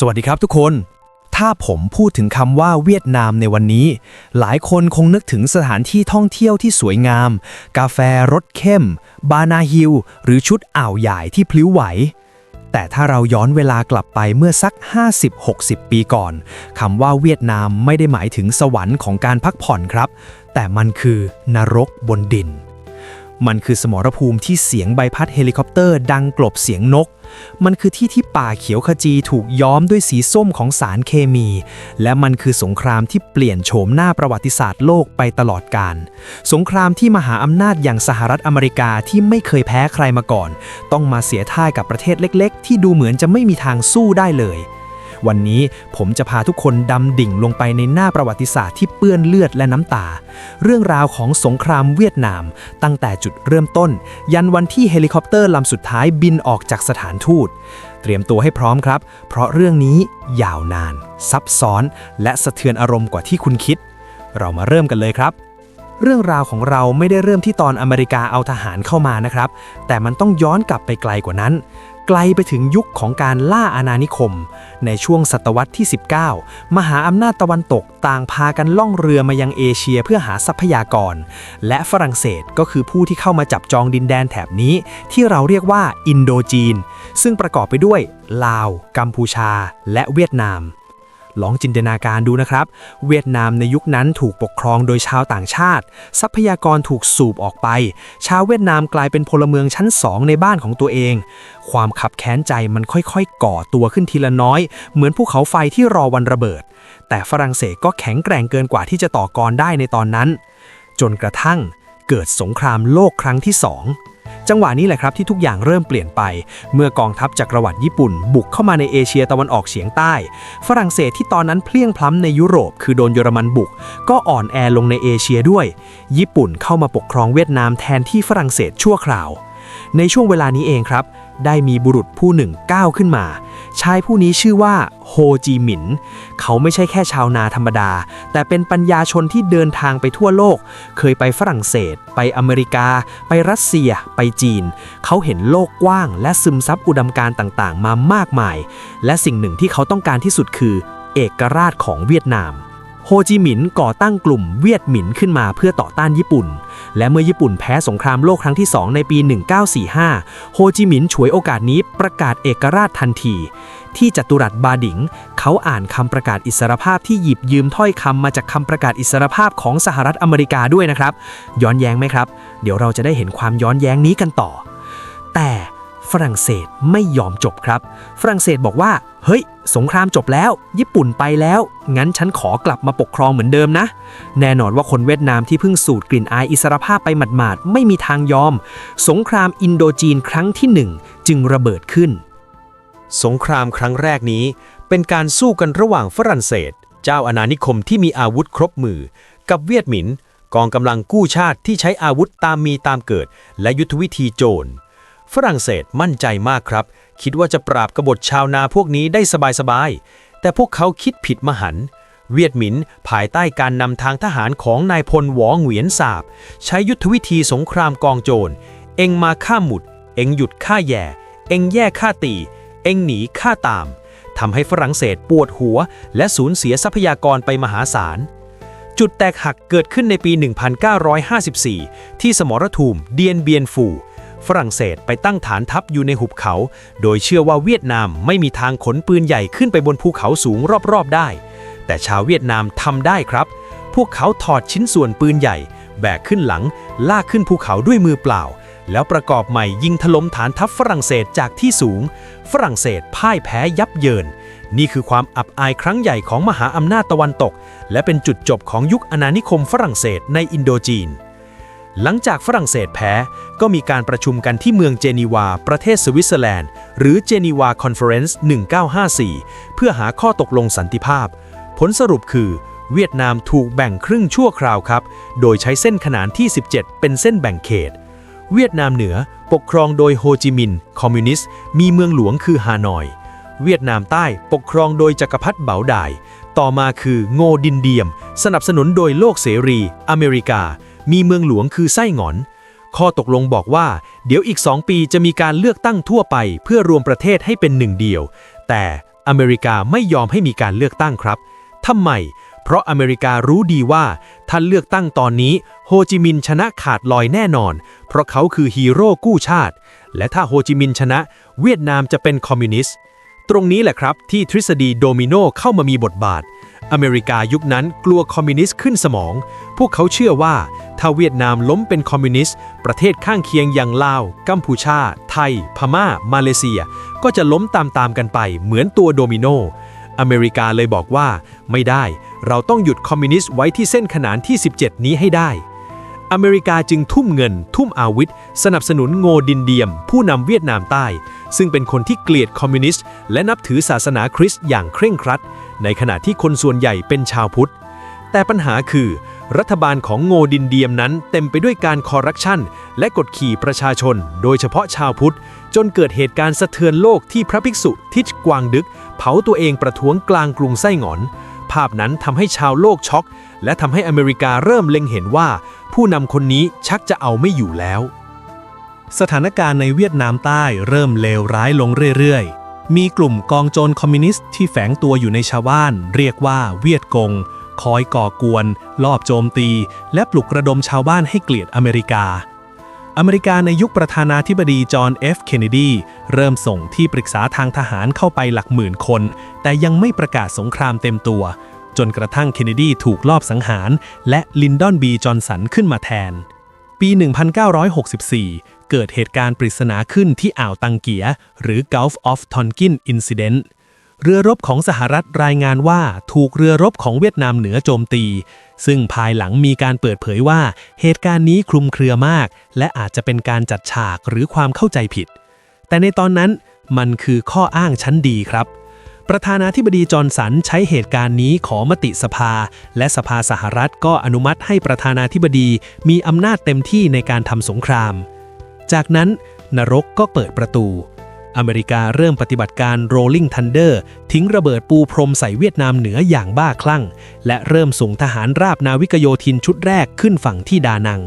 สวัสดีครับทุกคน ถ้าผมพูดถึงคำว่าเวียดนามในวันนี้ หลายคนคงนึกถึงสถานที่ท่องเที่ยวที่สวยงาม กาแฟรสเข้ม บานาฮิล หรือชุดอ่าวใหญ่ที่พลิ้วไหว แต่ถ้าเราย้อนเวลากลับไปเมื่อสัก 50-60 ปีก่อนคำว่าเวียดนามไม่ได้หมายถึงสวรรค์ของการพักผ่อนครับ แต่มันคือนรกบนดิน มันคือสมรภูมิที่เสียงใบพัดเฮลิคอปเตอร์ดังกลบเสียงนก มันคือที่ที่ป่าเขียวขจีถูกย้อมด้วยสีส้มของสารเคมี และมันคือสงครามที่เปลี่ยนโฉมหน้าประวัติศาสตร์โลกไปตลอดกาล สงครามที่มหาอำนาจอย่างสหรัฐอเมริกาที่ไม่เคยแพ้ใครมาก่อน ต้องมาเสียท่ายกับประเทศเล็ก ๆ ที่ดูเหมือนจะไม่มีทางสู้ได้เลย วันนี้ผมจะพาทุกคนดำดิ่งลงไปในหน้าประวัติศาสตร์ที่เปื้อนเลือดและน้ำตา เรื่องราวของสงครามเวียดนาม ตั้งแต่จุดเริ่มต้น ยันวันที่เฮลิคอปเตอร์ลำสุดท้ายบินออกจากสถานทูต เตรียมตัวให้พร้อมครับ เพราะเรื่องนี้ยาวนาน ซับซ้อน และสะเทือนอารมณ์กว่าที่คุณคิด เรามาเริ่มกันเลยครับเรื่องราวของเราไม่ได้เริ่มที่ตอนอเมริกาเอาทหารเข้ามานะครับ แต่มันต้องย้อนกลับไปไกลกว่านั้น ไกลไปถึงยุคของการล่าอาณานิคม ในช่วงศตวรรษที่ 19 มหาอำนาจตะวันตกต่างพากันล่องเรือมายังเอเชียเพื่อหาทรัพยากร และฝรั่งเศสก็คือผู้ที่เข้ามาจับจองดินแดนแถบนี้ ที่เราเรียกว่าอินโดจีน ซึ่งประกอบไปด้วย ลาว กัมพูชา และเวียดนาม ลองจินตนาการดูนะครับ เวียดนามในยุคนั้นถูกปกครองโดยชาวต่างชาติ ทรัพยากรถูกสูบออกไป ชาวเวียดนามกลายเป็นพลเมืองชั้นสองในบ้านของตัวเอง ความขับแค้นใจมันค่อยๆ ก่อตัวขึ้นทีละน้อย เหมือนภูเขาไฟที่รอวันระเบิด แต่ฝรั่งเศสก็แข็งแกร่งเกินกว่าที่จะต่อกรได้ในตอนนั้น จนกระทั่งเกิดสงครามโลกครั้งที่สอง จังหวะนี้แหละครับที่ทุกอย่างเริ่มเปลี่ยนไป เมื่อกองทัพจักรวรรดิญี่ปุ่น บุกเข้ามาในเอเชียตะวันออกเฉียงใต้ ฝรั่งเศสที่ตอนนั้นเพลียงพล้ำในยุโรป คือโดนเยอรมันบุก ก็อ่อนแอลงในเอเชียด้วย ญี่ปุ่นเข้ามาปกครองเวียดนามแทนที่ฝรั่งเศสชั่วคราว ในช่วงเวลานี้เองครับ ได้มีบุรุษผู้หนึ่งก้าวขึ้นมา ชายผู้นี้ชื่อว่าโฮจีมินเขาไม่ใช่แค่ชาวนาธรรมดา แต่เป็นปัญญาชนที่เดินทางไปทั่วโลก เคยไปฝรั่งเศส ไปอเมริกา ไปรัสเซีย ไปจีน เขาเห็นโลกกว้าง และซึมซับอุดมการณ์ต่างๆ มามากมาย และสิ่งหนึ่งที่เขาต้องการที่สุดคือ เอกราชของเวียดนาม โฮจิมินก่อตั้งกลุ่มเวียดหมินขึ้นมาเพื่อต่อต้านญี่ปุ่น และเมื่อญี่ปุ่นแพ้สงครามโลกครั้งที่ 2 ในปี 1945 โฮจิมินฉวยโอกาสนี้ประกาศเอกราชทันที ที่จัตุรัสบาดิง เขาอ่านคำประกาศอิสรภาพที่หยิบยืมถ้อยคำมาจากคำประกาศอิสรภาพของสหรัฐอเมริกาด้วยนะครับ ย้อนแย้งไหมครับ เดี๋ยวเราจะได้เห็นความย้อนแย้งนี้กันต่อ แต่ ฝรั่งเศสไม่ยอมจบครับ ฝรั่งเศสบอกว่า เฮ้ย สงครามจบแล้ว ญี่ปุ่นไปแล้ว งั้นฉันขอกลับมาปกครองเหมือนเดิมนะ แน่นอนว่าคนเวียดนามที่เพิ่งสูดกลิ่นอายอิสรภาพไปหมาดๆ ไม่มีทางยอม สงครามอินโดจีนครั้งที่หนึ่งจึงระเบิดขึ้น สงครามครั้งแรกนี้ เป็นการสู้กันระหว่างฝรั่งเศส เจ้าอาณานิคมที่มีอาวุธครบมือ กับเวียดหมินกองกำลังกู้ชาติที่ใช้อาวุธตามมีตามเกิด และยุทธวิธีโจร ฝรั่งเศสมั่นใจมากครับ คิดว่าจะปราบกบฏชาวนาพวกนี้ได้สบายๆ แต่พวกเขาคิดผิดมหันต์เวียดหมินภายใต้การนำทางทหารของนายพลหวอเหวียนสาบ ใช้ยุทธวิธีสงครามกองโจร เองมาฆ่าหมุด เองหยุดฆ่าแย่ เองแย่ฆ่าตี เองหนีฆ่าตามทำให้ฝรั่งเศสปวดหัว และสูญเสียทรัพยากรไปมหาศาล จุดแตกหักเกิดขึ้นในปี 1954 ที่สมรภูมิเดียนเบียนฟู ฝรั่งเศสไปตั้งฐานทัพอยู่ในหุบเขา โดยเชื่อว่าเวียดนามไม่มีทางขนปืนใหญ่ขึ้นไปบนภูเขาสูงรอบๆได้ แต่ชาวเวียดนามทำได้ครับ พวกเขาถอดชิ้นส่วนปืนใหญ่ แบกขึ้นหลัง ลากขึ้นภูเขาด้วยมือเปล่า แล้วประกอบใหม่ยิงถล่มฐานทัพฝรั่งเศสจากที่สูง ฝรั่งเศสพ่ายแพ้ยับเยิน นี่คือความอับอายครั้งใหญ่ของมหาอำนาจตะวันตก และเป็นจุดจบของยุคอาณานิคมฝรั่งเศสในอินโดจีน หลังจากฝรั่งเศสแพ้ ก็มีการประชุมกันที่เมืองเจนีวา ประเทศสวิตเซอร์แลนด์ หรือเจนีวาคอนเฟอเรนซ์ 1954 เพื่อหาข้อตกลงสันติภาพ ผลสรุปคือ เวียดนามถูกแบ่งครึ่งชั่วคราวครับ โดยใช้เส้นขนานที่ 17 เป็นเส้นแบ่งเขต เวียดนามเหนือปกครองโดยโฮจิมินห์ คอมมิวนิสต์ มีเมืองหลวงคือฮานอย เวียดนามใต้ปกครองโดยจักรพรรดิเบาดาย ต่อมาคือโงดินเดียม สนับสนุนโดยโลกเสรี อเมริกา มีเมืองหลวงคือไส้หงอน ข้อตกลงบอกว่า เดี๋ยวอีก2ปีจะมีการเลือกตั้งทั่วไป เพื่อรวมประเทศให้เป็นหนึ่งเดียว แต่อเมริกาไม่ยอมให้มีการเลือกตั้งครับทำไม เพราะอเมริการู้ดีว่าถ้าเลือกตั้งตอนนี้โฮจิมินห์ชนะขาดลอยแน่นอน เพราะเขาคือฮีโร่กู้ชาติ และถ้าโฮจิมินห์ชนะ เวียดนามจะเป็นคอมมิวนิสต์ ตรงนี้แหละครับที่ทฤษฎีโดมิโนเข้ามามีบทบาท อเมริกายุคนั้นกลัวคอมมิวนิสต์ขึ้นสมอง พวกเขาเชื่อว่า ถ้าเวียดนามล้มเป็นคอมมิวนิสต์ ประเทศข้างเคียงอย่างลาว กัมพูชา ไทย พม่า มาเลเซีย ก็จะล้มตามๆกันไปเหมือนตัวโดมิโน อเมริกาเลยบอกว่า ไม่ได้ เราต้องหยุดคอมมิวนิสต์ไว้ที่เส้นขนานที่ 17 นี้ให้ได้ อเมริกาจึงทุ่มเงิน ทุ่มอาวุธ สนับสนุนโงดินเดียม ผู้นำเวียดนามใต้ ซึ่งเป็นคนที่เกลียดคอมมิวนิสต์และนับถือศาสนาคริสต์อย่างเคร่งครัด ในขณะที่คนส่วนใหญ่เป็นชาวพุทธ แต่ปัญหาคือ รัฐบาลของโงดินเดียมนั้นเต็มไปด้วยการคอร์รัปชันและกดขี่ประชาชน โดยเฉพาะชาวพุทธ จนเกิดเหตุการณ์สะเทือนโลกที่พระภิกษุทิชกวางดึก เผาตัวเองประท้วงกลางกรุงไส้หงอน ภาพนั้นทำให้ชาวโลกช็อก และทำให้อเมริกาเริ่มเล็งเห็นว่า ผู้นำคนนี้ชักจะเอาไม่อยู่แล้วสถานการณ์ในเวียดนามใต้เริ่มเลวร้ายลงเรื่อยๆ มีกลุ่มกองโจรคอมมิวนิสต์ที่แฝงตัวอยู่ในชาวบ้าน เรียกว่าเวียดกง คอยก่อกวน ลอบโจมตี และปลุกระดมชาวบ้านให้เกลียดอเมริกา อเมริกาในยุคประธานาธิบดีจอห์นเอฟเคนเนดี เริ่มส่งที่ปรึกษาทางทหารเข้าไปหลักหมื่นคน แต่ยังไม่ประกาศสงครามเต็มตัว จนกระทั่งเคนเนดีถูกลอบสังหาร และลินดอนบีจอห์นสันขึ้นมาแทน ปี 1964 เกิดเหตุการณ์ปริศนาขึ้นที่อ่าวตังเกีย หรือ Gulf of Tonkin Incident เรือรบของสหรัฐรายงานว่าถูกเรือรบของเวียดนามเหนือโจมตี ซึ่งภายหลังมีการเปิดเผยว่า เหตุการณ์นี้คลุมเครือมาก และอาจจะเป็นการจัดฉากหรือความเข้าใจผิด แต่ในตอนนั้นมันคือข้ออ้างชั้นดีครับ ประธานาธิบดีจอร์นสันใช้เหตุการณ์นี้ขอมติสภา และสภาสหรัฐก็อนุมัติให้ประธานาธิบดีมีอำนาจเต็มที่ในการทำสงคราม จากนั้นนรกก็เปิดประตู อเมริกาเริ่มปฏิบัติการ Rolling Thunder ทิ้งระเบิดปูพรมใส่เวียดนามเหนืออย่างบ้าคลั่ง และเริ่มส่งทหารราบนาวิกโยธินชุดแรกขึ้นฝั่งที่ดานัง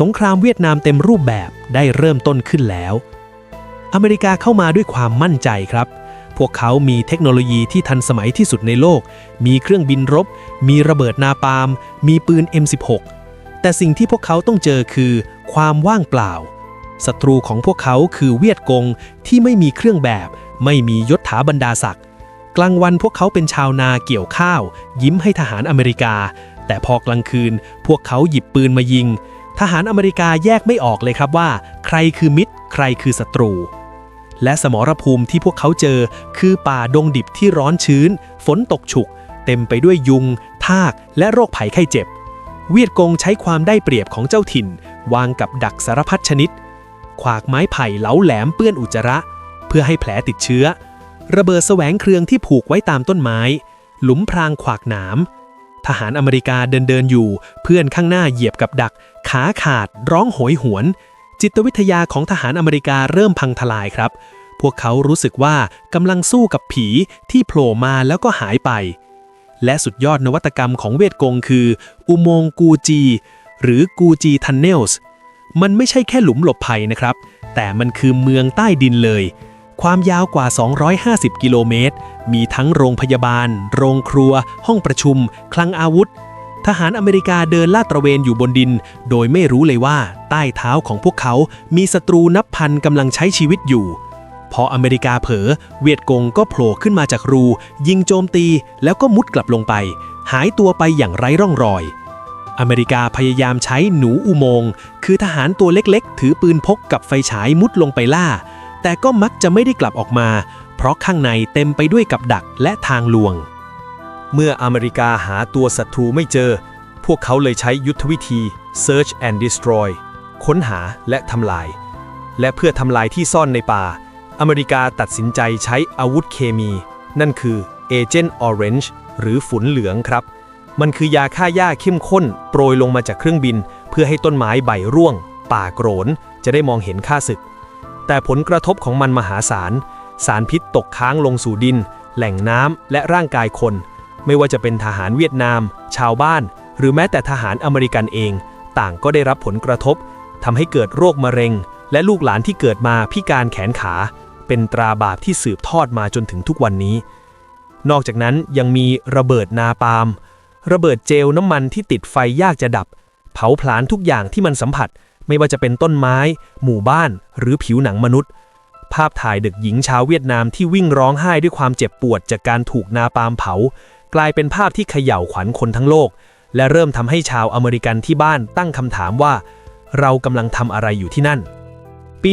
สงครามเวียดนามเต็มรูปแบบได้เริ่มต้นขึ้นแล้ว อเมริกาเข้ามาด้วยความมั่นใจครับพวกเขามีเทคโนโลยีที่ทันสมัยที่สุดในโลก มีเครื่องบินรบ มีระเบิดนาปาลมมีปืน M16 แต่สิ่งที่พวกเขาต้องเจอคือ ความว่างเปล่า ศัตรูของพวกเขาคือเวียดกงที่ไม่มีเครื่องแบบ ไม่มียศถาบรรดาศักดิ์กลางวันพวกเขาเป็นชาวนาเกี่ยวข้าว ยิ้มให้ทหารอเมริกา แต่พอกลางคืนพวกเขาหยิบปืนมายิง ทหารอเมริกาแยกไม่ออกเลยครับว่า ใครคือมิตร ใครคือศัตรู และสมรภูมิที่พวกเขาเจอคือป่าดงดิบที่ร้อนชื้น ฝนตกฉุก เต็มไปด้วยยุง ทากและโรคภัยไข้เจ็บ เวียดกงใช้ความได้เปรียบของเจ้าถิ่น วางกับดักสารพัดชนิด ขวากไม้ไผ่เหลาแหลมเปื้อนอุจจาระ เพื่อให้แผลติดเชื้อ ระเบิดแสวงเครืองที่ผูกไว้ตามต้นไม้ หลุมพรางขวากหนาม ทหารอเมริกาเดินเดินอยู่ เพื่อนข้างหน้าเหยียบกับดัก ขาขาด ร้องโหยหวน จิตวิทยาของทหารอเมริกาเริ่มพังทลายครับ พวกเขารู้สึกว่ากำลังสู้กับผีที่โผล่มาแล้วก็หายไป และสุดยอดนวัตกรรมของเวทกงคือ อุโมงค์กูจี หรือกูจีทันเนลส์ มันไม่ใช่แค่หลุมหลบภัยนะครับ แต่มันคือเมืองใต้ดินเลย ความยาวกว่า 250 กิโลเมตร มีทั้งโรงพยาบาล โรงครัว ห้องประชุม คลังอาวุธ ทหารอเมริกาเดินลาดตระเวนอยู่บนดิน โดยไม่รู้เลยว่าใต้เท้าของพวกเขา มีศัตรูนับพันกำลังใช้ชีวิตอยู่ พออเมริกาเผลอ เวียดกงก็โผล่ขึ้นมาจากรู ยิงโจมตี แล้วก็มุดกลับลงไป หายตัวไปอย่างไร้ร่องรอย อเมริกาพยายามใช้หนูอุโมงค์ คือทหารตัวเล็กๆ ถือปืนพกกับไฟฉายมุดลงไปล่า แต่ก็มักจะไม่ได้กลับออกมา เพราะข้างในเต็มไปด้วยกับดักและทางลวง เมื่ออเมริกาหาตัวศัตรูไม่เจอ พวกเขาเลยใช้ยุทธวิธี Search and Destroy ค้นหาและทำลาย และเพื่อทำลายที่ซ่อนในป่า อเมริกาตัดสินใจใช้อาวุธเคมี นั่นคือ Agent Orange หรือฝุ่นเหลืองครับ มันคือยาฆ่าหญ้าเข้มข้น โปรยลงมาจากเครื่องบิน เพื่อให้ต้นไม้ใบร่วง ป่าโกรน จะได้มองเห็นค่าศึก แต่ผลกระทบของมันมหาศาล สารพิษตกค้างลงสู่ดิน แหล่งน้ำและร่างกายคน ไม่ว่าจะเป็นทหารเวียดนาม ชาวบ้าน หรือแม้แต่ทหารอเมริกันเอง ต่างก็ได้รับผลกระทบทำให้เกิดโรคมะเร็ง และลูกหลานที่เกิดมาพิการแขนขา เป็นตราบาปที่สืบทอดมาจนถึงทุกวันนี้ นอกจากนั้นยังมีระเบิดนาปาล์ม ระเบิดเจลน้ำมันที่ติดไฟยากจะดับ เผาผลาญทุกอย่างที่มันสัมผัส ไม่ว่าจะเป็นต้นไม้ หมู่บ้าน หรือผิวหนังมนุษย์ ภาพถ่ายเด็กหญิงชาวเวียดนามที่วิ่งร้องไห้ด้วยความเจ็บปวดจากการถูกนาปาล์มเผา กลายเป็นภาพที่เขย่าวขวัญคนทั้งโลก และเริ่มทำให้ชาวอเมริกันที่บ้านตั้งคำถามว่า เรากำลังทำอะไรอยู่ที่นั่น ปี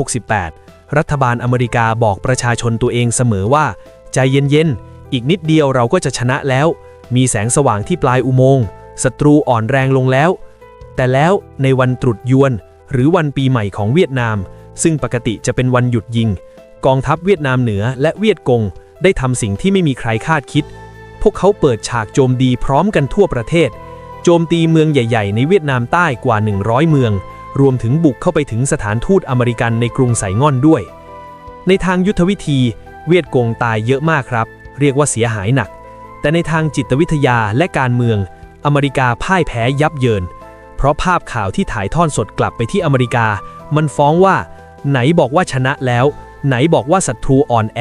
1968 รัฐบาลอเมริกาบอกประชาชนตัวเองเสมอว่า ใจเย็นๆอีกนิดเดียวเราก็จะชนะแล้ว มีแสงสว่างที่ปลายอุโมงค์ศัตรูอ่อนแรงลงแล้ว แต่แล้วในวันตรุษยวน หรือวันปีใหม่ของเวียดนาม ซึ่งปกติจะเป็นวันหยุดยิง กองทัพเวียดนามเหนือและเวียดกง ได้ทำสิ่งที่ไม่มีใครคาดคิด พวกเขาเปิดฉากโจมตีพร้อมกันทั่วประเทศ โจมตีเมืองใหญ่ ๆ ในเวียดนามใต้กว่า 100 เมือง รวมถึงบุกเข้าไปถึงสถานทูตอเมริกันในกรุงไสง่อนด้วย ในทางยุทธวิธี เวียดกงตายเยอะมากครับ เรียกว่าเสียหายหนัก แต่ในทางจิตวิทยาและการเมือง อเมริกาพ่ายแพ้ยับเยิน เพราะภาพข่าวที่ถ่ายทอดสดกลับไปที่อเมริกา มันฟ้องว่า ไหนบอกว่าชนะแล้ว ไหนบอกว่าศัตรูอ่อนแอ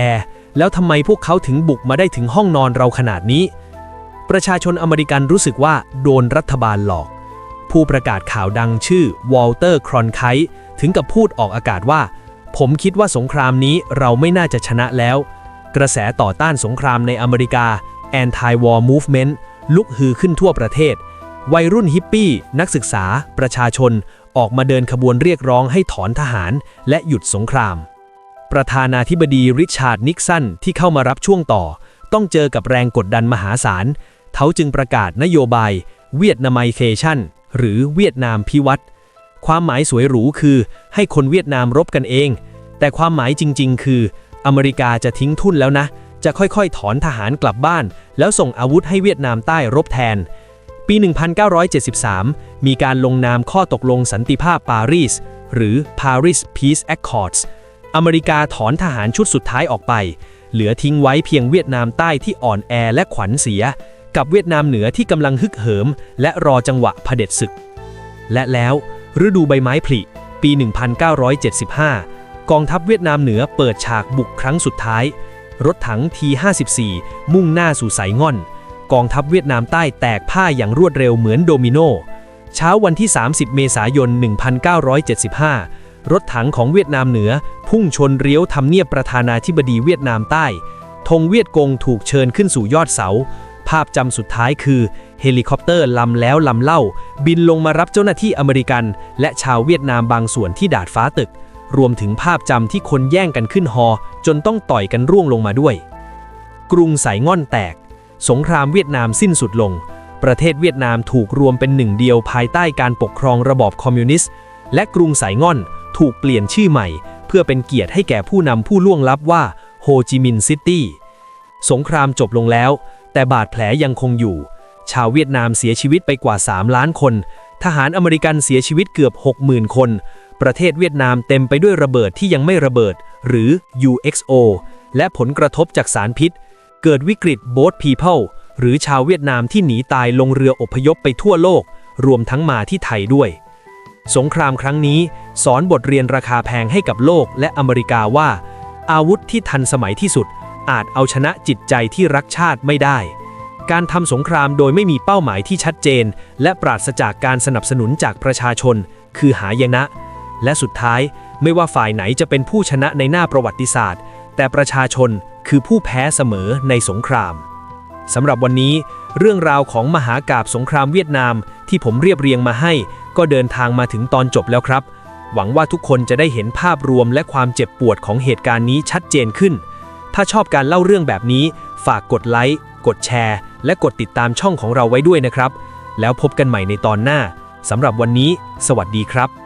แล้วทำไมพวกเขาถึงบุกมาได้ถึงห้องนอนเราขนาดนี้ ประชาชนอเมริกันรู้สึกว่าโดนรัฐบาลหลอก ผู้ประกาศข่าวดังชื่อวอลเตอร์ครอนไคต์ถึงกับพูดออกอากาศว่า ผมคิดว่าสงครามนี้เราไม่น่าจะชนะแล้ว กระแสต่อต้านสงครามในอเมริกา Anti-War Movement ลุกฮือขึ้นทั่วประเทศ วัยรุ่นฮิปปี้ นักศึกษา ประชาชน ออกมาเดินขบวนเรียกร้องให้ถอนทหาร และหยุดสงคราม ประธานาธิบดีริชาร์ดนิกสันที่เข้ามารับช่วงต่อ ต้องเจอกับแรงกดดันมหาศาล เขาจึงประกาศนโยบาย เวียดนามิเคชันหรือเวียดนามพิวัตรความหมายสวยหรูคือให้คนเวียดนามรบกันเอง แต่ความหมายจริง ๆ คือ อเมริกาจะทิ้งทุนแล้วนะ จะค่อยๆ ถอนทหารกลับบ้าน แล้วส่งอาวุธให้เวียดนามใต้รบแทน ปี 1973 มีการลงนามข้อตกลงสันติภาพปารีส หรือ Paris Peace Accords อเมริกาถอนทหารชุดสุดท้ายออกไป เหลือทิ้งไว้เพียงเวียดนามใต้ที่อ่อนแอและขวัญเสีย กับเวียดนามเหนือที่กำลังฮึกเหิม และรอจังหวะเผด็จศึก และแล้วฤดูใบไม้ผลิปี 1975 กองทัพเวียดนามเหนือเปิดฉากบุกครั้งสุดท้าย รถถัง T54 มุ่งหน้าสู่ไสง่อน กองทัพเวียดนามใต้แตกผ้าอย่างรวดเร็วเหมือนโดมิโนเช้าวันที่ 30 เมษายน 1975 รถถังของเวียดนามเหนือ พุ่งชนเลี้ยวทำเนียบประธานาธิบดีเวียดนามใต้ธงเวียดกงถูกเชิญขึ้นสู่ยอดเสา ภาพจำสุดท้ายคือ เฮลิคอปเตอร์ลำแล้วลำเล่า บินลงมารับเจ้าหน้าที่อเมริกัน และชาวเวียดนามบางส่วนที่ดาดฟ้าตึก รวมถึงภาพจำที่คนแย่งกันขึ้นฮอ จนต้องต่อยกันร่วงลงมาด้วย กรุงไสง่อนแตก สงครามเวียดนามสิ้นสุดลง ประเทศเวียดนามถูกรวมเป็นหนึ่งเดียวภายใต้การปกครองระบอบคอมมิวนิสต์ และกรุงไสง่อนถูกเปลี่ยนชื่อใหม่ เพื่อเป็นเกียรติให้แก่ผู้นำผู้ล่วงลับว่าโฮจิมินห์ซิตี้ สงครามจบลงแล้ว แต่บาดแผลยังคงอยู่ ชาวเวียดนามเสียชีวิตไปกว่า 3 ล้านคน ทหารอเมริกันเสียชีวิตเกือบ 60,000 คน ประเทศเวียดนามเต็มไปด้วยระเบิดที่ยังไม่ระเบิด หรือ UXO และผลกระทบจากสารพิษ เกิดวิกฤต Boat People หรือชาวเวียดนามที่หนีตายลงเรืออพยพไปทั่วโลก รวมทั้งมาที่ไทยด้วย สงครามครั้งนี้ สอนบทเรียนราคาแพงให้กับโลกและอเมริกาว่า อาวุธที่ทันสมัยที่สุด อาจเอาชนะจิตใจที่รักชาติไม่ได้ การทำสงครามโดยไม่มีเป้าหมายที่ชัดเจน และปราศจากการสนับสนุนจากประชาชน คือหายนะ และสุดท้ายไม่ว่าฝ่ายไหนจะเป็นผู้ชนะในหน้าประวัติศาสตร์ แต่ประชาชนคือผู้แพ้เสมอในสงครามสำหรับวันนี้ เรื่องราวของมหากาบสงครามเวียดนาม ที่ผมเรียบเรียงมาให้ ก็เดินทางมาถึงตอนจบแล้วครับ หวังว่าทุกคนจะได้เห็นภาพรวมและความเจ็บปวดของเหตุการณ์นี้ชัดเจนขึ้น ถ้าชอบการเล่าเรื่องแบบนี้ ฝากกดไลค์กดแชร์ และกดติดตามช่องของเราไว้ด้วยนะครับ แล้วพบกันใหม่ในตอนหน้าสำหรับวันนี้ สวัสดีครับ